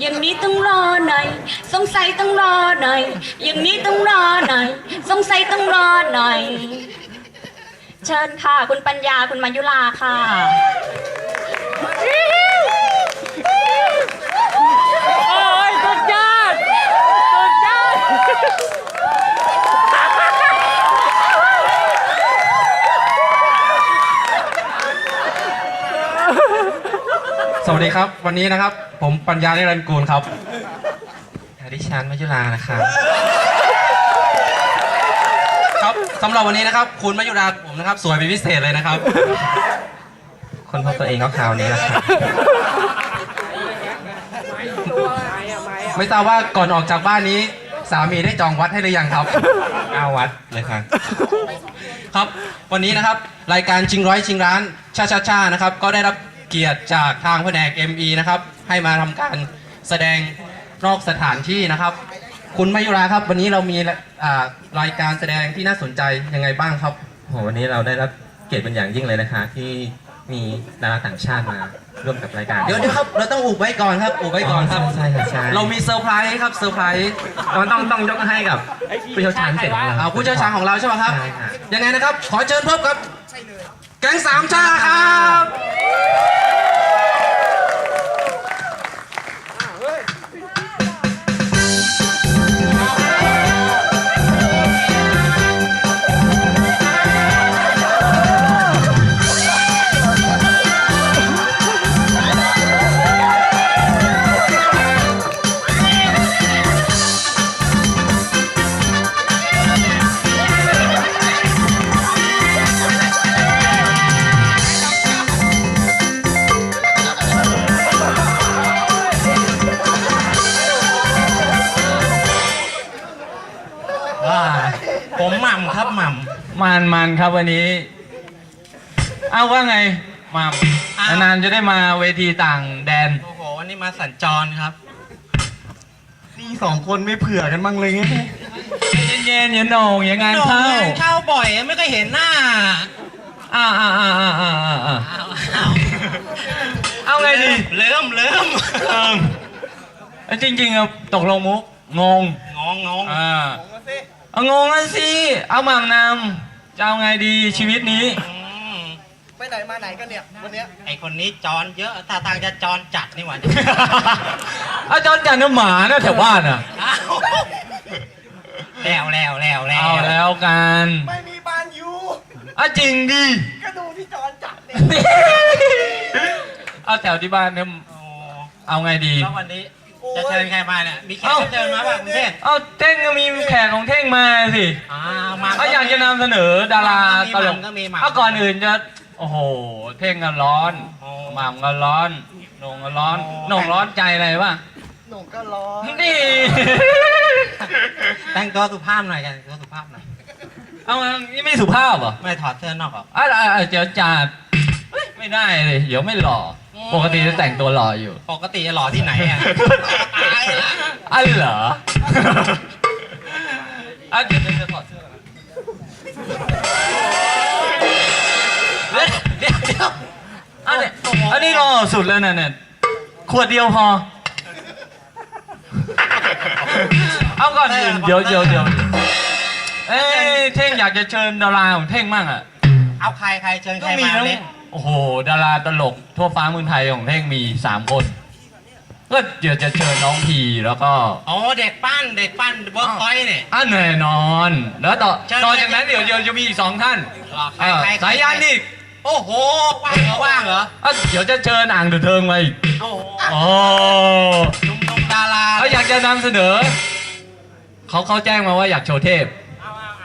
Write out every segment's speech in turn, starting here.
อย่างนี้ต้องรอหน่อย สงสัยต้องรอหน่อย อย่างนี้ต้องรอหน่อย สงสัยต้องรอหน่อย เชิญค่ะ คุณปัญญาคุณมายุราค่ะ โอ้ยสุดยอดสุดยอด สวัสดีครับ วันนี้นะครับ ผมปัญญาเนรันทร์กูลครับดิฉันมัจจุรานะครับครับสำหรับวันนี้นะครับ คุณมัจจุราผมนะครับ สวยเป็นพิเศษเลยนะครับ คนพบตัวเองก็คราวนี้นะครับไม่ทราบว่าก่อนออกจากบ้านนี้ สามีได้จองวัดให้หรือยังครับเอาวัดเลยครับครับ วันนี้นะครับ รายการชิงร้อยชิงร้านชาชาชานะครับ ก็ได้รับ เกียรติจากทางแผนก ME นะครับให้มาทำการแสดงนอกสถานที่นะครับ คุณมายุราครับ วันนี้เรามีรายการแสดงที่น่าสนใจยังไงบ้างครับโหวันนี้เราได้รับเกียรติเป็นอย่างยิ่งเลยนะคะที่ มีดาราต่างชาติมาร่วมกับรายการเดี๋ยวเดี๋ยวครับ เราต้องอุบไว้ก่อนครับ อุบไว้ก่อนครับ ใช่ใช่ใช่เรามีเซอร์ไพรส์ครับเซอร์ไพรส์ต้องต้องต้องยกให้กับผู้เชี่ยวชาญพิเศษของเราอ่าผู้เชี่ยวชาญของเราใช่ไหมครับใช่ครับ ยังไงนะครับ ขอเชิญพบกับแก๊งสามชาครับ ครับหม่มันมันครับวันนี้ เอาว่าไงมาอ้าวนานๆจะได้มาเวทีต่างแดนำโอ้โหวันนี้มาสัญจรครับ นี่สองคนไม่เผื่อกันบ้างเลยไงเย็นๆอย่าโหน่งอย่างงานเข้า โด่งงเข้าบ่อยไม่เคยเห็นหน้า อ่าอ่าอ่าอ่าอ่าอ่าอ่าเอาเอาเอาไงดีเริ่มเริ่มเออเอ้ยจริงๆอะตกลงมุกงงงงงงอ่า เอางงแล้วสิ เอาหม่ำนำจะเอาไงดีชีวิตนี้ อืมไปไหนมาไหนกันเนี่ยวันเนี้ยไอคนนี้จรเยอะตาทางจะจรจัดนี่หว่า อาจารย์จันทร์หมาเนี่ยแถวบ้านอะ อ้าวแล้วแล้วแล้วแล้วเอาแล้วกันไม่มีบ้านอยู่อะจริงดิ ก็ดูที่จอนจัดเนี่ยเอาแถวที่บ้านเนี่ยโอ้เอาไงดี แล้ววันนี้ จะเชิญใครมาเนี่ย มีแขกเอ้ารับเชิญมาบ้างกรุงเทพเอาเท่งก็มีแขกของเท่งมาสิอ้าวมาเขาอยากจะนำเสนอดาราตลกก็มีหม่ำเอาก่อนอื่นจะโอ้โห เท่งก็ร้อนโอ้หม่ำก็ร้อนโหนงก็ร้อนโอ้โหนงร้อนใจอะไรวะหนุ่มก็ร้อนนี่ แต่งตัวสุภาพหน่อยกันตัวสุภาพหน่อย เอานี่ไม่สุภาพเหรอ ไม่ถอดเสื้อนอกหรอกอะอะอะเดี๋ยวจัดเฮ้ย ไม่ได้เลยเดี๋ยวไม่หล่อ ปกติจะแต่งตัวหล่ออยู่ ปกติจะหล่อที่ไหนอะตายละอันเหรออะเดี๋ยวจะถอดเสื้อก่อนนะเดี๋ยวเดี๋ยวอันนี้อันนี้หล่อสุดแล้วนะเนี่ยขวดเดียวพอ เอาก่อนอื่นเดี๋ยวเดี๋ยวเดี๋ยวเอ้ยเท่งอยากจะเชิญดาราของเท่งมั่งอะ เอาใครใครเชิญใคก็รมีมาทั้งเนี่ย โอ้โห ดาราตลกทั่วฟ้าเมืองไทยของเท่งมีสามคน ก็เดี๋ยวจะเชิญน้องพีแล้วก็อ๋อเด็กปั้นเด็กปั้นเวิร์กพอยต์เนี่ย อะแน่นอน แล้วต่อเชิญ ต่อจากนั้นเดี๋ยวเดี๋ยวจะมีอีกสองท่านหรอใครเออใครสายยันอีกโอ้โหว่างเหรอว่างเหรออะเดี๋ยวจะเชิญอ่างเดอะเทิงมาอีกโอ้โหโอ้หนุ่มๆดาราเขาอยากจะนำเสนอ เขาเขาแจ้งมาว่าอยากโชว์เทพ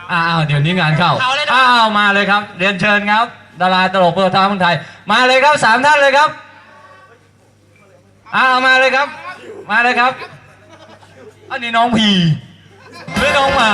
เอาเอาเอาอ้าวเดี๋ยวนี้งานเข้า เอาเลยนะ อ้าวมาเลยครับ เรียนเชิญครับ ดาราตลกเพื่อท้าเมืองไทย มาเลยครับสามท่านเลยครับอ้าวมาเลยครับ มาเลยครับ อันนี้น้องพีไม่น้องหมา